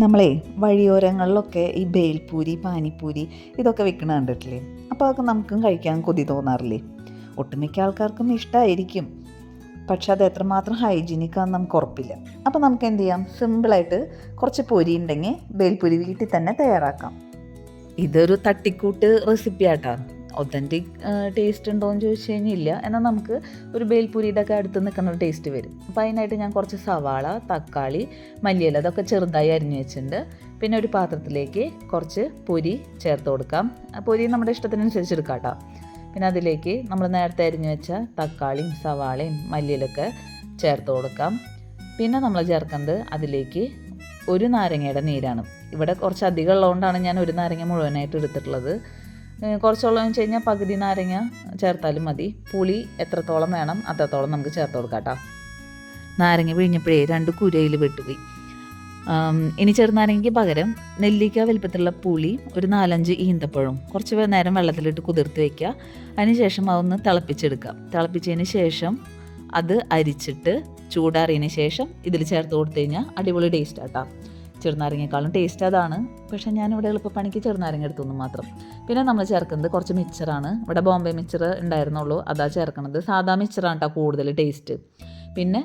നമ്മളേ വഴിയോരങ്ങളിലൊക്കെ ഈ ബേൽപൂരി പാനിപ്പൂരി ഇതൊക്കെ വിൽക്കണ കണ്ടിട്ടില്ലേ? അപ്പോൾ അതൊക്കെ നമുക്കും കഴിക്കാൻ കൊതി തോന്നാറില്ലേ? ഒട്ടുമിക്ക ആൾക്കാർക്കും ഇഷ്ടമായിരിക്കും പക്ഷെ അത് എത്രമാത്രം ഹൈജീനിക് ആണെന്ന് നമുക്ക് ഉറപ്പില്ല. അപ്പോൾ നമുക്ക് എന്ത് ചെയ്യാം? സിമ്പിളായിട്ട് കുറച്ച് പൊരി ഉണ്ടെങ്കിൽ ബേൽപൂരി വീട്ടിൽ തന്നെ തയ്യാറാക്കാം. ഇതൊരു തട്ടിക്കൂട്ട് റെസിപ്പി ആട്ടാ ഒത്തന്റിക് ടേസ്റ്റ് ഉണ്ടോ എന്ന് ചോദിച്ചു കഴിഞ്ഞാൽ ഇല്ല എന്നാൽ നമുക്ക് ഒരു ബേൽപൂരിയുടെ ഒക്കെ അടുത്ത് നിൽക്കുന്ന ഒരു ടേസ്റ്റ് വരും. അപ്പോൾ അതിനായിട്ട് ഞാൻ കുറച്ച് സവാള തക്കാളി മല്ലിയില അതൊക്കെ ചെറുതായി അരിഞ്ഞു വെച്ചിട്ടുണ്ട്. പിന്നെ ഒരു പാത്രത്തിലേക്ക് കുറച്ച് പൊരി ചേർത്ത് കൊടുക്കാം. പൊരി നമ്മുടെ ഇഷ്ടത്തിനനുസരിച്ച് എടുക്കാം കേട്ടോ പിന്നെ അതിലേക്ക് നമ്മൾ നേരത്തെ അരിഞ്ഞു വെച്ച തക്കാളിയും സവാളയും മല്ലിയിലൊക്കെ ചേർത്ത് കൊടുക്കാം. പിന്നെ നമ്മൾ ചേർക്കുന്നത് അതിലേക്ക് ഒരു നാരങ്ങയുടെ നീരാണ്. ഇവിടെ കുറച്ച് അധികം ഉള്ളതുകൊണ്ടാണ് ഞാൻ ഒരു നാരങ്ങ മുഴുവനായിട്ട് എടുത്തിട്ടുള്ളത്. ഏഹ് കുറച്ചുള്ളതെന്ന് വെച്ച് കഴിഞ്ഞാൽ പകുതി നാരങ്ങ ചേർത്താലും മതി. പുളി എത്രത്തോളം വേണം അത്രത്തോളം നമുക്ക് ചേർത്ത് കൊടുക്കാം കേട്ടോ നാരങ്ങ പിഴിഞ്ഞപ്പോഴേ രണ്ട് കുരയിൽ വിട്ടുപോയി ആം, ഇനി ചെറുനാരങ്ങയ്ക്ക് പകരം നെല്ലിക്ക വലുപ്പത്തിലുള്ള പുളി ഒരു നാലഞ്ച് ഈന്തപ്പഴവും കുറച്ച് നേരം വെള്ളത്തിലിട്ട് കുതിർത്ത് വയ്ക്കുക അതിനുശേഷം അതൊന്ന് തിളപ്പിച്ചെടുക്കുക. തിളപ്പിച്ചതിന് ശേഷം അത് അരിച്ചിട്ട് ചൂടാറിയതിന് ശേഷം ഇതിൽ ചേർത്ത് കൊടുത്തു കഴിഞ്ഞാൽ അടിപൊളി ടേസ്റ്റ് ആട്ടോ ചെറുനാരങ്ങയെക്കാളും ടേസ്റ്റ് അതാണ്. പക്ഷേ ഞാനിവിടെ എളുപ്പപ്പണിക്ക് ചെറുനാരങ്ങ എടുത്തുനിന്ന് മാത്രം. പിന്നെ നമ്മൾ ചേർക്കുന്നത് കുറച്ച് മിക്സറാണ് ഇവിടെ ബോംബെ മിക്സർ ഉണ്ടായിരുന്നുള്ളൂ. അതാ ചേർക്കുന്നത് സാധാ മിക്സറാണ് കേട്ടോ കൂടുതൽ ടേസ്റ്റ് പിന്നെ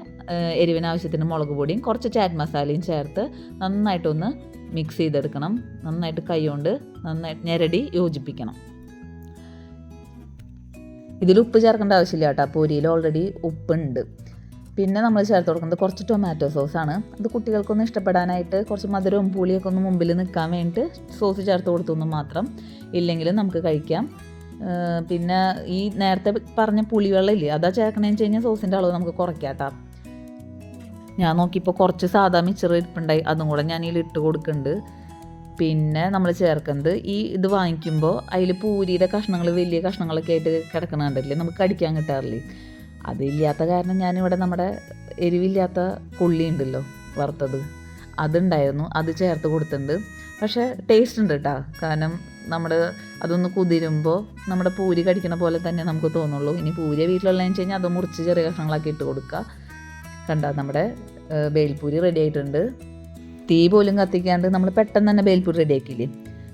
എരിവിനാവശ്യത്തിന് മുളക് പൊടിയും കുറച്ച് ചാറ്റ് മസാലയും ചേർത്ത് നന്നായിട്ടൊന്ന് മിക്സ് ചെയ്തെടുക്കണം. നന്നായിട്ട് കൈകൊണ്ട് നന്നായിട്ട് ഞെരടി യോജിപ്പിക്കണം. ഇതിൽ ഉപ്പ് ചേർക്കേണ്ട ആവശ്യമില്ല കേട്ടോ പൊരിയിൽ ഓൾറെഡി ഉപ്പുണ്ട്. പിന്നെ നമ്മൾ ചേർത്ത് കൊടുക്കുന്നത് കുറച്ച് ടൊമാറ്റോ ആണ്. അത് കുട്ടികൾക്കൊന്ന് ഇഷ്ടപ്പെടാനായിട്ട് കുറച്ച് മധുരവും പുളിയൊക്കെ ഒന്ന് മുമ്പിൽ നിൽക്കാൻ വേണ്ടിയിട്ട് സോസ് ചേർത്ത് കൊടുത്തൊന്നും മാത്രം ഇല്ലെങ്കിലും നമുക്ക് കഴിക്കാം. പിന്നെ ഈ നേരത്തെ പറഞ്ഞ പുളിവെള്ളം ഇല്ലേ അതാ ചേർക്കണേന്ന് വെച്ച് കഴിഞ്ഞാൽ സോസിന്റെ അളവ് നമുക്ക് കുറയ്ക്കാം കേട്ടോ. ഞാൻ നോക്കിയപ്പോൾ കുറച്ച് സാധാ മിച്ചർ ഇരിപ്പുണ്ടായി. അതും കൂടെ ഞാൻ ഇതിൽ ഇട്ട് കൊടുക്കുന്നുണ്ട്. പിന്നെ നമ്മൾ ചേർക്കുന്നത് ഈ ഇത് വാങ്ങിക്കുമ്പോൾ അതിൽ പൂരിയുടെ കഷ്ണങ്ങൾ വലിയ കഷ്ണങ്ങളൊക്കെ ആയിട്ട് കിടക്കണ കണ്ടില്ലേ നമുക്ക് കടിക്കാൻ കിട്ടാറില്ലേ? അതില്ലാത്ത കാരണം ഞാനിവിടെ നമ്മുടെ എരിവില്ലാത്ത കൊള്ളി ഉണ്ടല്ലോ വറുത്തത്. അതുണ്ടായിരുന്നു. അത് ചേർത്ത് കൊടുത്തിട്ടുണ്ട്. പക്ഷേ ടേസ്റ്റ് ഉണ്ട് കേട്ടോ കാരണം നമ്മൾ അതൊന്ന് കുതിരുമ്പോൾ നമ്മുടെ പൂരി കടിക്കണ പോലെ തന്നെ നമുക്ക് തോന്നുള്ളൂ. ഇനി പൂരി വീട്ടിലുള്ളതെന്ന് വെച്ച് കഴിഞ്ഞാൽ അത് മുറിച്ച് ചെറിയ കഷ്ണങ്ങളാക്കി ഇട്ട് കൊടുക്കുക കണ്ട നമ്മുടെ ബേൽപൂരി റെഡി ആയിട്ടുണ്ട്. തീ പോലും കത്തിക്കാണ്ട് നമ്മൾ പെട്ടെന്ന് തന്നെ ബേൽപൂരി റെഡി ആക്കിയില്ലേ?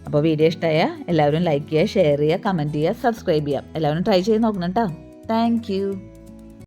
അപ്പോൾ വീഡിയോ ഇഷ്ടമായ എല്ലാവരും ലൈക്ക് ചെയ്യുക ഷെയർ ചെയ്യുക കമന്റ് ചെയ്യുക സബ്സ്ക്രൈബ് ചെയ്യുക എല്ലാവരും ട്രൈ ചെയ്ത് നോക്കണം കേട്ടോ താങ്ക്